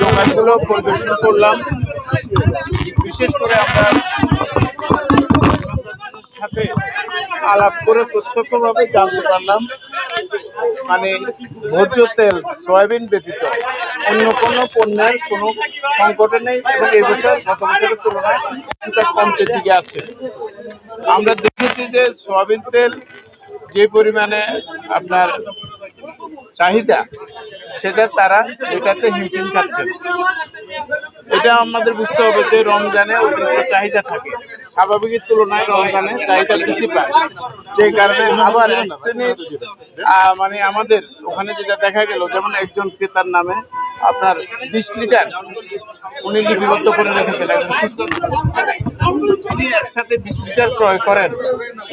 দোকানগুলো পরিদর্শন করলাম। বিশেষ করে আমরা সাথে আলাপ করে প্রত্যক্ষভাবে জানতে পারলাম মানে ভোজ্য তেল, সয়াবিন ব্যতীত অন্য কোনো পণ্যের কোনো সংকটে নেই এবং এই বছর গত বছরের তুলনায় কিছুটা কমতে দিকে আছে। আমরা দেখেছি যে সয়াবিন তেল যে পরিমাণে আপনার চাহিদা সেটা তারা এটাতে হিমশিম খাচ্ছেন এটা আমাদের বুঝতে হবে যে রমজানে অতিরিক্ত চাহিদা থাকে। স্বাভাবিকের তুলনায় রমজানে চাহিদা বেশি পায়। সেই কারণে আবার মানে আমাদের ওখানে যেটা দেখা গেল, যেমন একজন ক্রেতার নামে আপনার বিশ লিটার উনি লিপিবদ্ধ করে রেখেছেন সুস্থ। একসাথে বিশ লিটার ক্রয় করেন।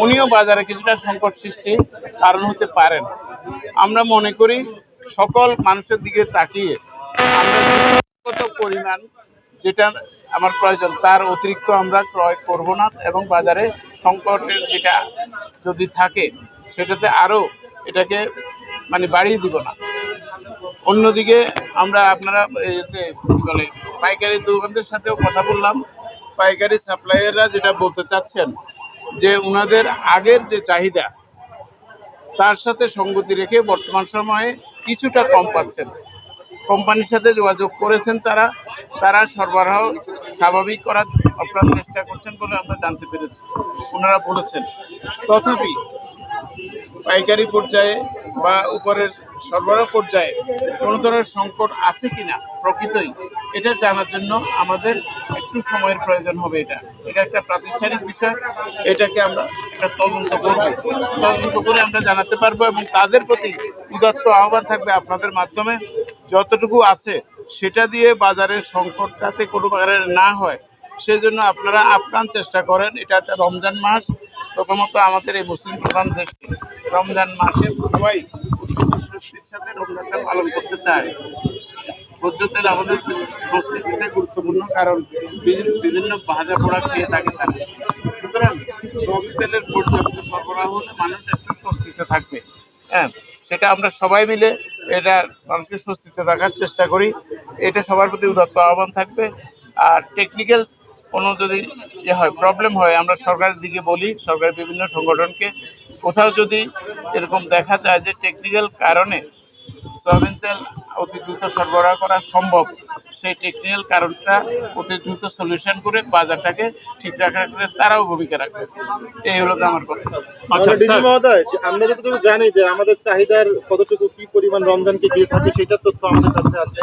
উনিও বাজারে কিছুটা সংকট সৃষ্টি কারণ হতে পারেন। আমরা মনে করি সকল মানুষের দিকে তাকিয়ে কত পরিমাণ যেটা আমার প্রয়োজন, তার অতিরিক্ত আমরা ক্রয় করব না এবং বাজারে সংকটের যেটা যদি থাকে, সেটাতে আরও এটাকে মানে বাড়িয়ে দিব না। অন্যদিকে আমরা আপনারা বলে, পাইকারি দোকানদের সাথেও কথা বললাম। পাইকারি সাপ্লাইয়াররা যেটা বলতে চাচ্ছেন, যে ওনাদের আগের যে চাহিদা তার সাথে সঙ্গতি রেখে বর্তমান সময়ে কিছুটা কম পাচ্ছেন। কোম্পানির সাথে যোগাযোগ করেছেন তারা তারা সরবরাহ স্বাভাবিক করার আপনারা চেষ্টা করছেন বলে আমরা জানতে পেরেছি। ওনারা বলেছেন, তথাপি পাইকারি পর্যায়ে বা উপরের সরবরাহ পর্যায়ে কোনো ধরনের সংকট আছে কিনা প্রকৃতই এটা জানার জন্য আমাদের একটু সময়ের প্রয়োজন হবে এটা। এটা একটা প্রাতিষ্ঠানিক বিষয়। এটাকে আমরা একটা তদন্ত করব তদন্ত করে আমরা জানাতে পারব এবং তাদের প্রতি উদাত্ত আহ্বান থাকবে আপনাদের মাধ্যমে। যতটুকু আছে, সেটা দিয়ে বাজারের সংকট যাতে কোনো না হয়, সেজন্য আপনারা আপ্রাণ চেষ্টা করেন। এটা একটা রমজান মাস। প্রথমত আমাদের এই মুসলিম প্রধান দেশ রমজান মাসে সবাই সাথে রমজানটা পালন করতে চায়। তেল আমাদের সংস্কৃতিতে গুরুত্বপূর্ণ, কারণ বিভিন্ন ভাজা পোড়া খেয়ে থাকে তারা। সুতরাং তেলের পর্যাপ্ত সরবরাহ হলে মানুষ একটু স্বস্তিতে থাকবে। হ্যাঁ সেটা আমরা সবাই মিলে এটা মানুষকে স্বস্তিতে রাখার চেষ্টা করি। এটা সবার প্রতি উদাত্ত আহ্বান থাকবে। আর টেকনিক্যাল কোনো যদি ইয়ে হয় প্রবলেম হয়, আমরা সরকারের দিকে বলি, সরকারের বিভিন্ন সংগঠনকে। কোথাও যদি এরকম দেখা যায় যে টেকনিক্যাল কারণে সয়াবিন তেল দ্রুত সরবরাহ করা সম্ভব। সেই টেকনিক্যাল কারণটা অতি দ্রুত সলিউশন করে বাজারটাকে ঠিক রাখার ক্ষেত্রে তারাও ভূমিকা রাখবে। এই হলো আমার কথা। আচ্ছা আমরা যতটুকু জানি যে আমাদের চাহিদার কতটুকু কি পরিমাণ রমজানকে দিয়ে থাকে সেটার তথ্য আমাদের কাছে আছে।